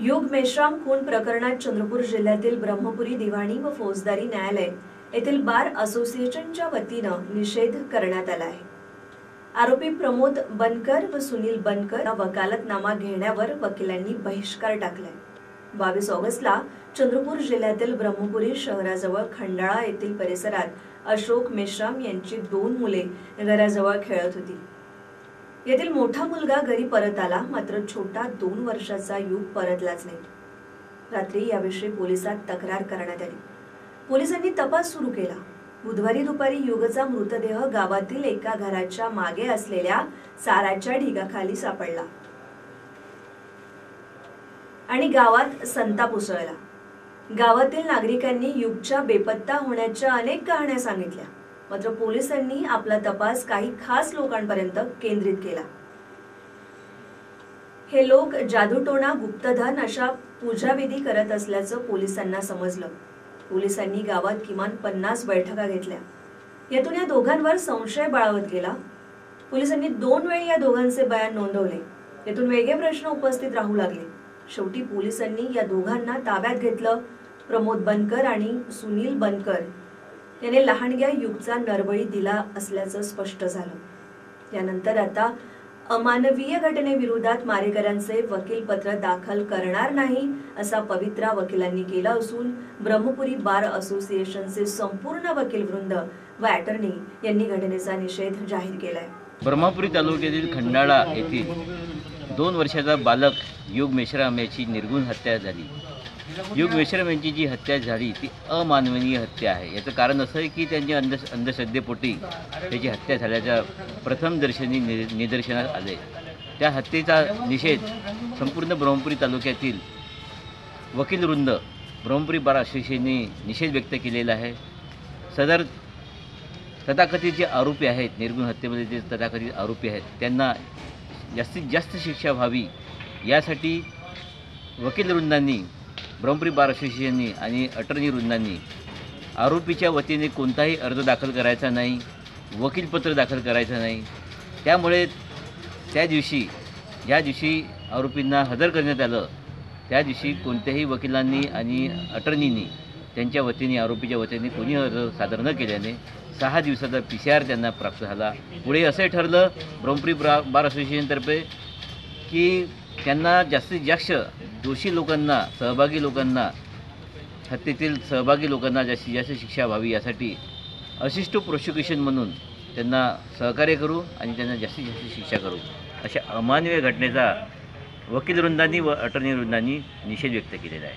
युग मेश्राम खून प्रकरणात चंद्रपूर जिल्ह्यातील ब्रह्मपुरी दिवाणी व फौजदारी न्यायालय येथील बार असोसिएशनच्या वतीनं निषेध करण्यात आला आहे. आरोपी प्रमोद बनकर व सुनील बनकर वकालतनामा घेण्यावर वकिलांनी बहिष्कार टाकलाय. बावीस ऑगस्टला चंद्रपूर जिल्ह्यातील ब्रह्मपुरी शहराजवळ खंडाळा येथील परिसरात अशोक मेश्राम यांची दोन मुले घराजवळ खेळत होती. येथील मोठा मुलगा घरी परत आला मात्र छोटा दोन वर्षाचा युग परतलाच नाही. रात्री याविषयी पोलिसात तक्रार करण्यात आली. पोलिसांनी तपास सुरू केला. बुधवारी दुपारी युगचा मृतदेह गावातील एका घराच्या मागे असलेल्या चाराच्या ढिगाखाली सापडला आणि गावात संताप उसळला. गावातील नागरिकांनी युगच्या बेपत्ता होण्याच्या अनेक कहाण्या सांगितल्या. मात्र पोलिसांनी आपला तपास काही खास लोकांपर्यंत केंद्रित केला. हे लोक जादूटोणा गुप्तधन अशा पूजाविधी करत असल्याचं पोलिसांना समजलं. पोलिसांनी गावात किमान पन्नास बैठका घेतल्या. यातून या दोघांवर संशय बळावत गेला. पोलिसांनी दोन वेळी या दोघांचे बयान नोंदवले. यातून वेगळे प्रश्न उपस्थित राहू लागले. शेवटी पोलिसांनी या दोघांना ताब्यात घेतलं. प्रमोद बनकर आणि सुनील बनकर. याने लहानग्या युगचा नरबळी दिला असल्याचं स्पष्ट झालं. यानंतर आता अमानवीय घटनेविरोधात मारेकऱ्यांचे वकीलपत्र दाखल करणार नाही असा पवित्रा वकिलांनी केला असून ब्रह्मपुरी बार असोसिएशनचे संपूर्ण वकील वृंद व अटर्नी यांनी घटनेचा निषेध जाहीर केलाय. ब्रह्मपुरी तालुक्यातील खंडाळा येथील दोन वर्षाचा बालक युग मेश्राम याची निर्गुण हत्या झाली. युग मेश्राम यांची जी हत्या झाली ती अमानवनीय हत्या आहे. याचं कारण असं आहे की त्यांच्या अंध अंधश्रद्धेपोटी त्याची हत्या झाल्याच्या प्रथम दर्शनी नि निदर्शनास आले त्या हत्येचा निषेध संपूर्ण ब्रह्मपुरी तालुक्यातील वकीलवृंद ब्रह्मपुरी बार असोसिएशनने निषेध व्यक्त केलेला आहे. सदर तथाकथित जे आरोपी आहेत निर्गुण हत्येमध्ये जे तथाकथित आरोपी आहेत त्यांना जास्तीत जास्त शिक्षा व्हावी यासाठी वकीलवृंदांनी ब्रह्मपुरी बार असोसिएशननी आणि अटर्नी वृंदांनी आरोपीच्या वतीने कोणताही अर्ज दाखल करायचा नाही वकीलपत्र दाखल करायचं नाही. त्यामुळे त्या दिवशी ज्या दिवशी आरोपींना हजर करण्यात आलं. त्या दिवशी कोणत्याही वकिलांनी आणि अटर्नींनी त्यांच्या वतीने आरोपीच्या वतीने कोणी अर्ज सादर न केल्याने सहा दिवसाचा पी सी आर त्यांना प्राप्त झाला. पुढे असं ठरलं ब्रह्मपुरी ब्रा बार असोसिएशनतर्फे की त्यांना जास्तीत जास्त दोषी लोकांना सहभागी लोकांना हत्येतील सहभागी लोकांना जास्तीत जास्त शिक्षा व्हावी यासाठी अशिष्ट प्रोसिक्युशन म्हणून त्यांना सहकार्य करू आणि त्यांना जास्तीत जास्त शिक्षा करू. अशा अमानवीय घटनेचा वकील वृंदांनी व अटर्नी वृंदांनी निषेध व्यक्त केलेला आहे.